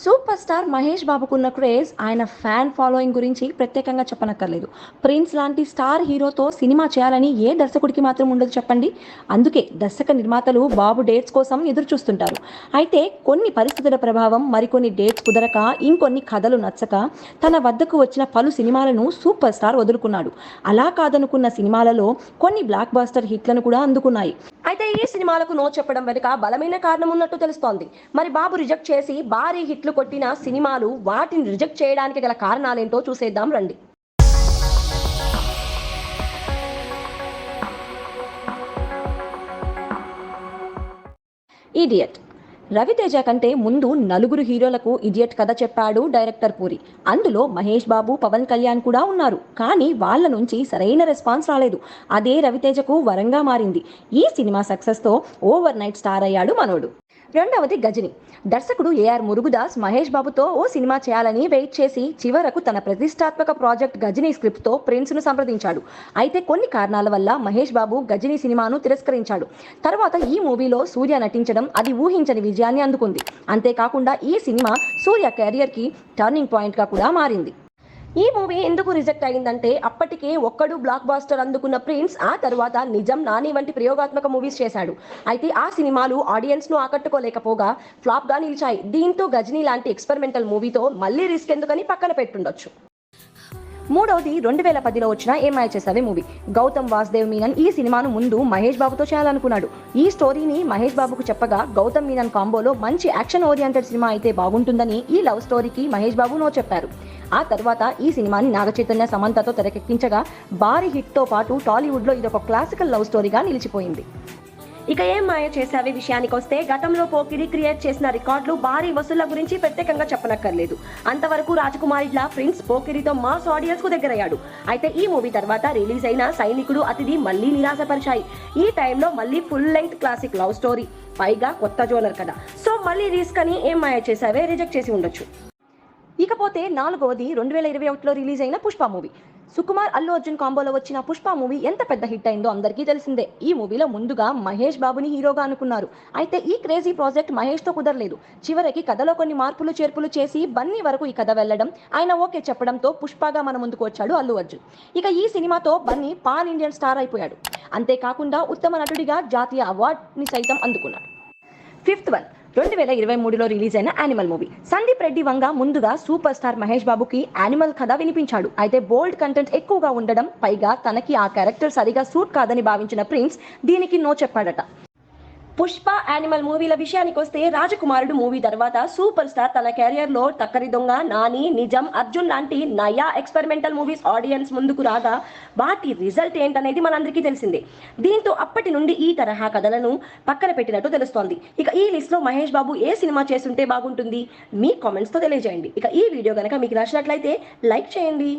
Super star Mahesh బాబుకున్న craze ఆయన fan following గురించి ప్రత్యేకంగా చెప్పనక్కర్లేదు. ప్రిన్స్ లాంటి స్టార్ హీరోతో సినిమా చేయాలని ఏ దర్శకుడికి మాత్రం ఉండదు చెప్పండి. అందుకే దర్శక నిర్మాతలు బాబు డేట్స్ కోసం ఎదురు చూస్తుంటారు అయితే కొన్ని పరిస్థితుల ప్రభావం మరికొన్ని డేట్స్ కుదరక ఇంకొన్ని కథలు నచ్చక తన వద్దకు వచ్చిన పలు సినిమాలను సూపర్ స్టార్ వదులుకున్నాడు. అలా కాదనుకున్న సినిమాలలో కొన్ని బ్లాక్ బాస్టర్ హిట్లను కూడా అందుకున్నాయి. అయితే ఈ సినిమాలకు నో చెప్పడం వెనుక బలమైన కారణం ఉన్నట్టు తెలుస్తోంది. మరి బాబు రిజెక్ట్ చేసి భారీ హిట్ హిట్లు కొట్టిన సినిమాలు వాటిని రిజెక్ట్ చేయడానికి గల కారణాలేంటో చూసేద్దాం రండి. ఇడియట్ రవితేజ కంటే ముందు నలుగురు హీరోలకు ఇడియట్ కథ చెప్పాడు డైరెక్టర్ పూరి. అందులో మహేష్ బాబు పవన్ కళ్యాణ్ కూడా ఉన్నారు. కానీ వాళ్ళ నుంచి సరైన రెస్పాన్స్ రాలేదు. అదే రవితేజకు వరంగా మారింది. ఈ సినిమా సక్సెస్తో ఓవర్ నైట్ స్టార్ అయ్యాడు మనోడు. రెండవది గజని. దర్శకుడు ఏఆర్ మురుగుదాస్ మహేష్ బాబుతో ఓ సినిమా చేయాలని వెయిట్ చేసి చివరకు తన ప్రతిష్టాత్మక ప్రాజెక్ట్ గజని స్క్రిప్ట్తో ప్రిన్స్ను సంప్రదించాడు. అయితే కొన్ని కారణాల వల్ల మహేష్ బాబు గజని సినిమాను తిరస్కరించాడు. తర్వాత ఈ మూవీలో సూర్య నటించడం అది ఊహించని విజయం. విజయాన్ని అందుకుంది. అంతేకాకుండా ఈ సినిమా సూర్య కెరియర్కి టర్నింగ్ పాయింట్గా కూడా మారింది. ఈ మూవీ ఎందుకు రిజెక్ట్ అయిందంటే అప్పటికే ఒక్కడు బ్లాక్ బాస్టర్ అందుకున్న ప్రిన్స్ ఆ తర్వాత నిజం నాని వంటి ప్రయోగాత్మక మూవీస్ చేశాడు. అయితే ఆ సినిమాలు ఆడియన్స్ను ఆకట్టుకోలేకపోగా ఫ్లాప్గా నిలిచాయి. దీంతో గజనీ లాంటి ఎక్స్పెరిమెంటల్ మూవీతో మళ్ళీ రిస్క్ ఎందుకని పక్కన పెట్టుండొచ్చు. మూడవది రెండు వేల పదిలో వచ్చిన ఏమాయ చేసావే మూవీ. గౌతమ్ వాసుదేవ్ మీనన్ ఈ సినిమాను ముందు మహేష్ బాబుతో చేయాలనుకున్నాడు. ఈ స్టోరీని మహేష్ బాబుకు చెప్పగా గౌతమ్ మీనన్ కాంబోలో మంచి యాక్షన్ ఓరియంటెడ్ సినిమా అయితే బాగుంటుందని ఈ లవ్ స్టోరీకి మహేష్ బాబు నో చెప్పారు. ఆ తర్వాత ఈ సినిమాని నాగచైతన్య సమంతతో తెరకెక్కించగా భారీ హిట్తో పాటు టాలీవుడ్లో ఇదొక క్లాసికల్ లవ్ స్టోరీగా నిలిచిపోయింది. ఇక ఏం మాయ చేశావే విషయానికి వస్తే గతంలో పోకిరి క్రియేట్ చేసిన రికార్డులు భారీ వసూళ్ళ గురించి ప్రత్యేకంగా చెప్పనక్కర్లేదు. అంతవరకు రాజకుమారిలా ఫ్రెండ్స్ పోకిరితో మాస్ ఆడియన్స్కు దగ్గరయ్యాడు. అయితే ఈ మూవీ తర్వాత రిలీజ్ అయిన సైనికుడు అతిథి మళ్ళీ నిరాశపరిచాయి. ఈ టైంలో మళ్ళీ full length classic love story పైగా కొత్త జోనర్ కదా. సో మళ్ళీ రిస్క్ అని ఏం మాయ చేసావే రిజెక్ట్ చేసి ఉండొచ్చు. ఇకపోతే నాలుగవది రెండు వేల ఇరవై ఒకటిలో రిలీజ్ అయిన పుష్ప మూవీ. సుకుమార్ అల్లు అర్జున్ కాంబోలో వచ్చిన పుష్ప మూవీ ఎంత పెద్ద హిట్ అయిందో అందరికీ తెలిసిందే. ఈ మూవీలో ముందుగా మహేష్ బాబుని హీరోగా అనుకున్నారు. అయితే ఈ క్రేజీ ప్రాజెక్ట్ మహేష్తో కుదరలేదు. చివరికి కథలో కొన్ని మార్పులు చేర్పులు చేసి బన్నీ వరకు ఈ కథ వెళ్ళడం ఆయన ఓకే చెప్పడంతో పుష్పగా మన ముందుకు వచ్చాడు అల్లు అర్జున్. ఇక ఈ సినిమాతో బన్నీ పాన్ ఇండియన్ స్టార్ అయిపోయాడు. అంతేకాకుండా ఉత్తమ నటుడిగా జాతీయ అవార్డుని సైతం అందుకున్నాడు. Fifth one. రెండు వేల ఇరవై మూడులో రిలీజ్ అయిన యానిమల్ మూవీ. సందీప్ రెడ్డి వంగ ముందుగా సూపర్ స్టార్ మహేష్ బాబుకి యానిమల్ కథ వినిపించాడు. అయితే బోల్డ్ కంటెంట్ ఎక్కువగా ఉండడం పైగా తనకి ఆ క్యారెక్టర్ సరిగా సూట్ కాదని భావించిన ప్రిన్స్ దీనికి నో చెప్పాడట. పుష్ప యానిమల్ మూవీల విషయానికి వస్తే రాజకుమారుడు మూవీ తర్వాత సూపర్ స్టార్ తన కెరియర్లో తక్కరి దొంగ నాని నిజం అర్జున్ లాంటి నయా ఎక్స్పెరిమెంటల్ మూవీస్ ఆడియన్స్ ముందుకు రాగా వాటి రిజల్ట్ ఏంటనేది మనందరికీ తెలిసిందే. దీంతో అప్పటి నుండి ఈ తరహా కథలను పక్కన పెట్టినట్టు తెలుస్తోంది. ఇక ఈ లిస్ట్లో మహేష్ బాబు ఏ సినిమా చేస్తుంటే బాగుంటుంది మీ కామెంట్స్తో తెలియజేయండి. ఇక ఈ వీడియో కనుక మీకు నచ్చినట్లయితే లైక్ చేయండి.